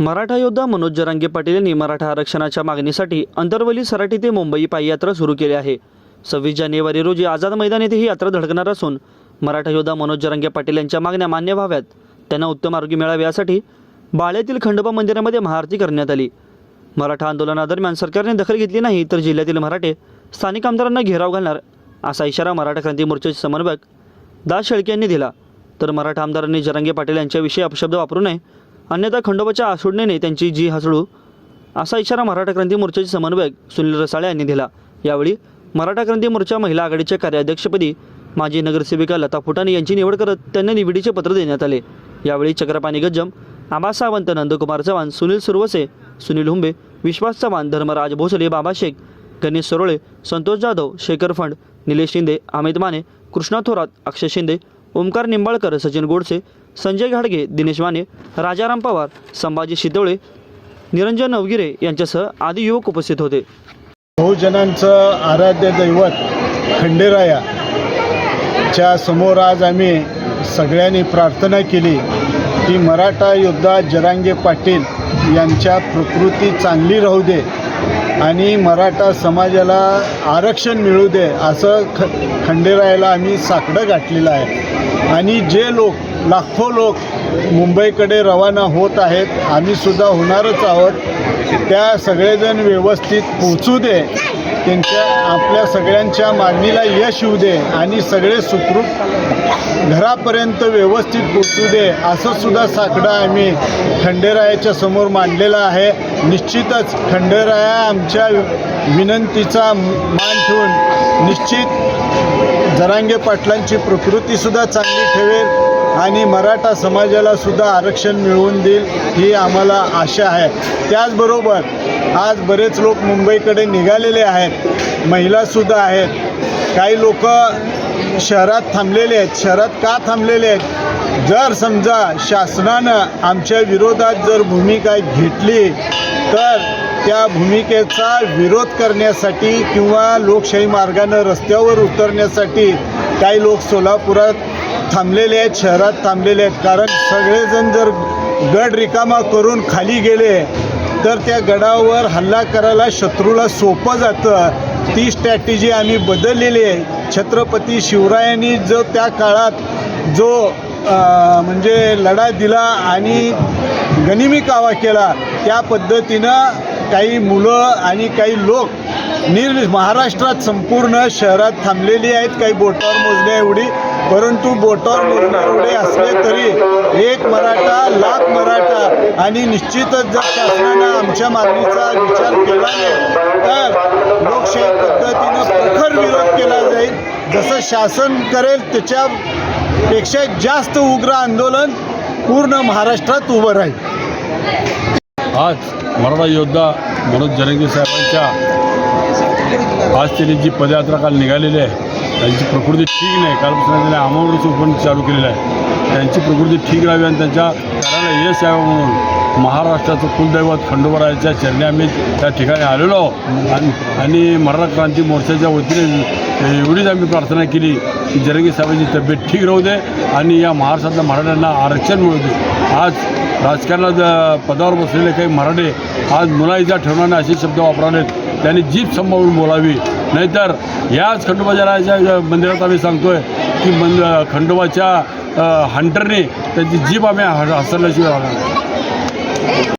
मराठा योद्धा मनोज जरांगे पाटील यांनी मराठा आरक्षणाच्या मागणीसाठी अंतरवली सराटी ते मुंबई पाययात्रा सुरू केली आहे. सव्वीस जानेवारी रोजी आझाद मैदान येथे ही यात्रा धडकणार असून मराठा योद्धा मनोज जरांगे पाटील यांच्या मागण्या मान्य व्हाव्यात. त्यांना उत्तम आरोग्य मिळावे यासाठी बाळ्यातील खंडोबा मंदिरामध्ये महाआरती करण्यात आली. मराठा आंदोलनादरम्यान सरकारने दखल घेतली नाही तर जिल्ह्यातील मराठे स्थानिक आमदारांना घेराव घालणार असा इशारा मराठा क्रांती मोर्चाचे समन्वयक दास शेळके यांनी दिला. तर मराठा आमदारांनी जरांगे पाटील यांच्याविषयी अपशब्द वापरू नये अन्यथा खंडोबाच्या आसुडणेने त्यांची जी हसडू असा इशारा मराठा क्रांती मोर्चाचे समन्वयक सुनील रसाळे यांनी दिला. यावेळी मराठा क्रांती मोर्चा महिला आघाडीच्या कार्याध्यक्षपदी माजी नगरसेविका लता फुटाणे यांची निवड करत त्यांना निवडीचे पत्र देण्यात आले. यावेळी चक्रपाणी गज्जम आबा सावंत नंदकुमार चव्हाण सुनील सुरवसे सुनील हुंबे विश्वास चव्हाण धर्मराज भोसले बाबा शेख गणेश सरोळे संतोष जाधव शेखर फंड निलेश शिंदे अमित माने कृष्णा थोरात अक्षय शिंदे ओमकार निंबाळकर सचिन गोडसे संजय घाडगे दिनेश माने राजाराम पवार संभाजी शितोळे निरंजन अवगिरे यांच्यासह आदी युवक उपस्थित होते. बहुजनांचं आराध्य दैवत खंडेराया च्या समोर आज आम्ही सगळ्यांनी प्रार्थना केली की मराठा योद्धा जरांगे पाटील यांच्या प्रकृती चांगली राहू दे आणि मराठा समाजाला आरक्षण मिळू दे असं ख खंडेरायाला आम्ही साकडं गाठलेलं आहे. आणि जे लोक लाखो लोक मुंबईकडे रवाना होत आहेत आम्हीसुद्धा होणारच आहोत. त्या सगळेजण व्यवस्थित पोचू दे. त्यांच्या आपल्या सगळ्यांच्या मागणीला यश येऊ दे आणि सगळे सुखरूप घरापर्यंत व्यवस्थित पोचू दे असं सुद्धा साकडं आम्ही खंडेरायाच्या समोर मांडलेलं आहे. निश्चितच खंडेराया आमच्या विनंतीचा मान ठेवून निश्चित जरांगे पाटलांची प्रकृतीसुद्धा चांगली ठेवेल आणि मराठा समाजाला सुद्धा आरक्षण मिळवून देईल ही आम्हाला आशा आहे. त्याचबरोबर आज बरेच लोक मुंबईकडे निघालेले आहेत. महिलासुद्धा आहेत. काही लोक शहरात थांबलेले आहेत. शहरात का थांबलेले आहेत? जर समजा शासनानं आमच्या विरोधात जर भूमिका घेतली तर त्या भूमिकेचा विरोध करण्यासाठी किंवा लोकशाही मार्गानं रस्त्यावर उतरण्यासाठी काही लोक सोलापुरात थांबलेले आहेत शहरात थांबलेले आहेत. कारण सगळेजण जर गड रिकामा करून खाली गेले तर त्या गडावर हल्ला करायला शत्रूला सोपं जातं. ती स्ट्रॅटेजी आम्ही बदललेली आहे. छत्रपती शिवरायांनी जो त्या काळात जो म्हणजे लढा दिला आणि गनिमी कावा केला त्या पद्धतीनं काही मुलं आणि काही लोक निर महाराष्ट्रात संपूर्ण शहरात थांबलेली आहेत काही बोटावर मोजण्या एवढी परंतु बोटावर मोजण्या एवढे असले तरी एक मराठा लाख मराठा आणि निश्चितच जर शासनानं आमच्या मागणीचा विचार केला नाही तर लोकशाही पद्धतीनं प्रखर विरोध केला जाईल. जसं शासन करेल त्याच्यापेक्षा जास्त उग्र आंदोलन पूर्ण महाराष्ट्रात उभं राहील. आज मराठा योद्धा मनोज जरंगी साहेबांच्या आज त्यांनी जी पदयात्रा काल निघालेली आहे त्यांची प्रकृती ठीक नाही. कालपासून त्यांनी आमावडीचं उपन चालू केलेलं आहे. त्यांची प्रकृती ठीक राहावी आणि त्यांच्या कार्याला यश यावं म्हणून महाराष्ट्राचं कुलदैवत खंडोबरायाच्या चरणी आम्ही त्या ठिकाणी आलेलो आहोत. आणि आणि मराठा क्रांती मोर्चाच्या वतीने एवढीच आम्ही प्रार्थना केली की जरंगी साहेबांची तब्येत ठीक राहू दे आणि या महाराष्ट्रातल्या मराठ्यांना आरक्षण मिळू दे. आज राजकारणात पदावर बसलेले काही मराठे आज मुलाईचा ठेवणारे असे शब्द वापरावेत. त्यांनी जीभ सांभाळून बोलावी. नाहीतर याच खंडोबाच्या मंदिरात आम्ही सांगतोय की मंद खंडोबाच्या हंटरने त्यांची जीभ आम्ही हसरल्याशिवाय राहणार